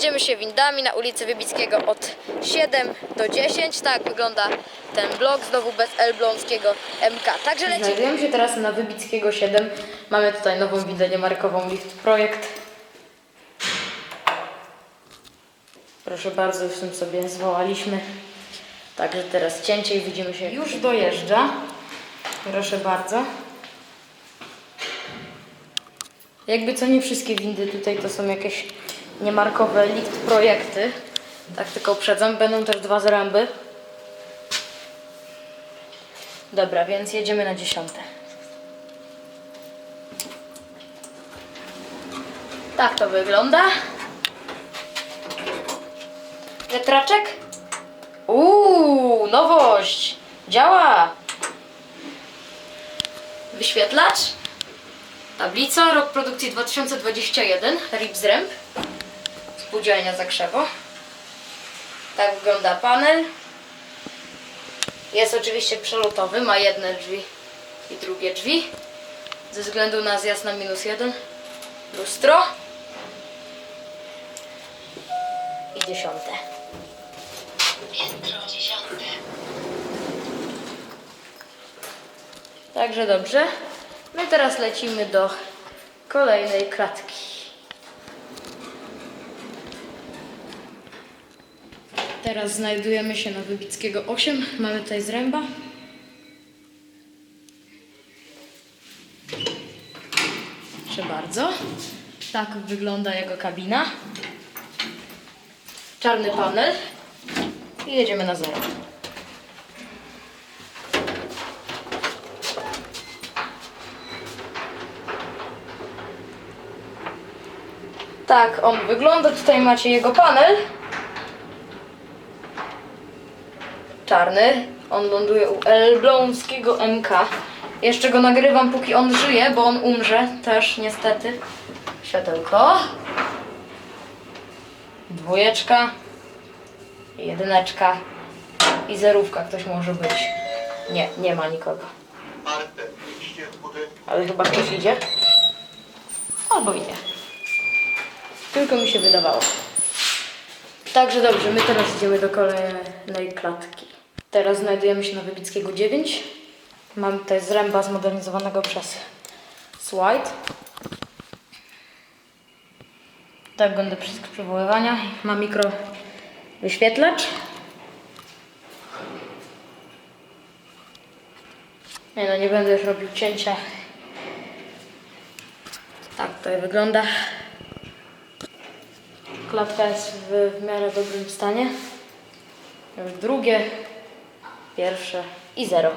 jedziemy się windami na ulicy Wybickiego od 7 do 10. Tak wygląda ten blok, znowu bez Elbląskiego MK. Także lecimy. Znajdujemy się teraz na Wybickiego 7. Mamy tutaj nową windę niemarkową Lift Projekt. Proszę bardzo, już tym sobie zwołaliśmy. Także teraz cięcie i widzimy się. Już dojeżdża. Proszę bardzo. Jakby co nie wszystkie windy tutaj to są jakieś niemarkowe lift projekty. Tak tylko uprzedzam. Będą też dwa zręby. Dobra, więc jedziemy na dziesiąte. Tak to wygląda. Wiatraczek? Uuu, nowość! Działa! Wyświetlacz? Tablica, rok produkcji 2021, Ripsremp, spółdzielnia Zakrzewo. Tak wygląda panel. Jest oczywiście przelotowy, ma jedne drzwi i drugie drzwi. Ze względu na zjazd na minus jeden. Lustro. I dziesiąte. Piętro dziesiąte. Także dobrze. My teraz lecimy do kolejnej klatki. Teraz znajdujemy się na Wybickiego 8. Mamy tutaj zręba. Proszę bardzo. Tak wygląda jego kabina. Czarny panel. I jedziemy na zero. Tak on wygląda. Tutaj macie jego panel. Czarny. On ląduje u Elbląskiego MK. Jeszcze go nagrywam póki on żyje, bo on umrze też niestety. Światełko. Dwójeczka. Jedyneczka. I zerówka ktoś może być. Nie, nie ma nikogo. Ale chyba ktoś idzie. Albo i nie. Tylko mi się wydawało. Także dobrze, my teraz idziemy do kolejnej klatki. Teraz znajdujemy się na Wybickiego 9. Mamy tutaj zręba zmodernizowanego przez Swite. Tak wygląda przycisk przywoływania. Ma mikro wyświetlacz. Nie no, nie będę już robił cięcia. Tak tutaj wygląda. Klatka jest w, w miarę dobrym stanie. Już drugie, pierwsze i zero.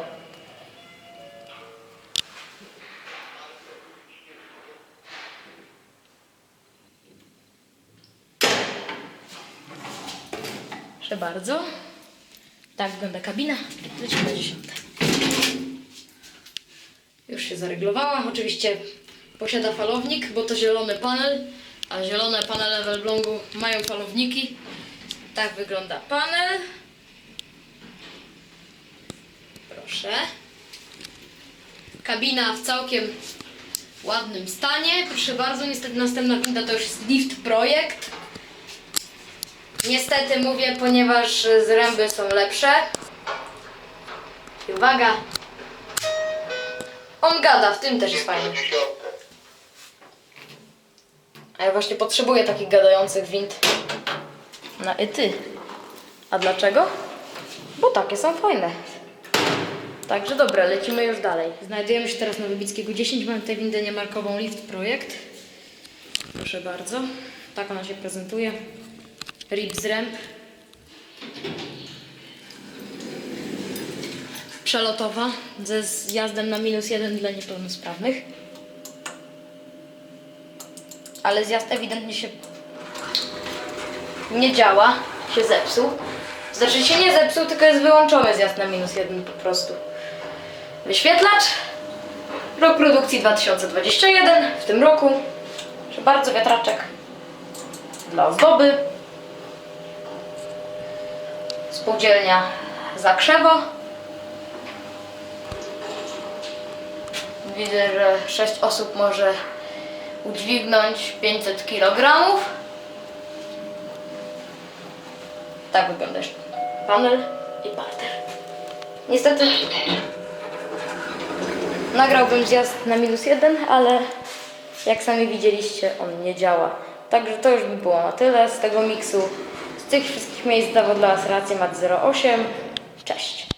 Proszę bardzo. Tak wygląda kabina. Lecimy na dziesiąte. Już się zareglowała. Oczywiście posiada falownik, bo to zielony panel, a zielone panele w Elblągu mają falowniki. Tak wygląda panel. Proszę. Kabina w całkiem ładnym stanie. Proszę bardzo, niestety następna winda to już jest Lift Projekt. Niestety mówię, ponieważ zręby są lepsze. I uwaga, on gada, w tym też jest dziesiąte. A ja właśnie potrzebuję takich gadających wind na ety. A dlaczego? Bo takie są fajne. Także dobra, lecimy już dalej. Znajdujemy się teraz na Wybickiego 10. Mamy tutaj windę niemarkową Lift Projekt. Proszę bardzo. Tak ona się prezentuje. Rip z ramp. Przelotowa ze zjazdem na minus jeden dla niepełnosprawnych. Ale zjazd ewidentnie się nie działa, się zepsuł. Znaczy się nie zepsuł, tylko jest wyłączony zjazd na minus jeden po prostu. Wyświetlacz. Rok produkcji 2021, w tym roku. Proszę bardzo, wiatraczek dla ozdoby. Spółdzielnia Zakrzewo. Widzę, że 6 osób może udźwignąć 500 kg. Tak wygląda panel i parter. Niestety nagrałbym zjazd na minus jeden, ale jak sami widzieliście, on nie działa. Także to już by było na tyle z tego miksu. Z tych wszystkich miejsc dawał dla Was rację Mat 08. Cześć!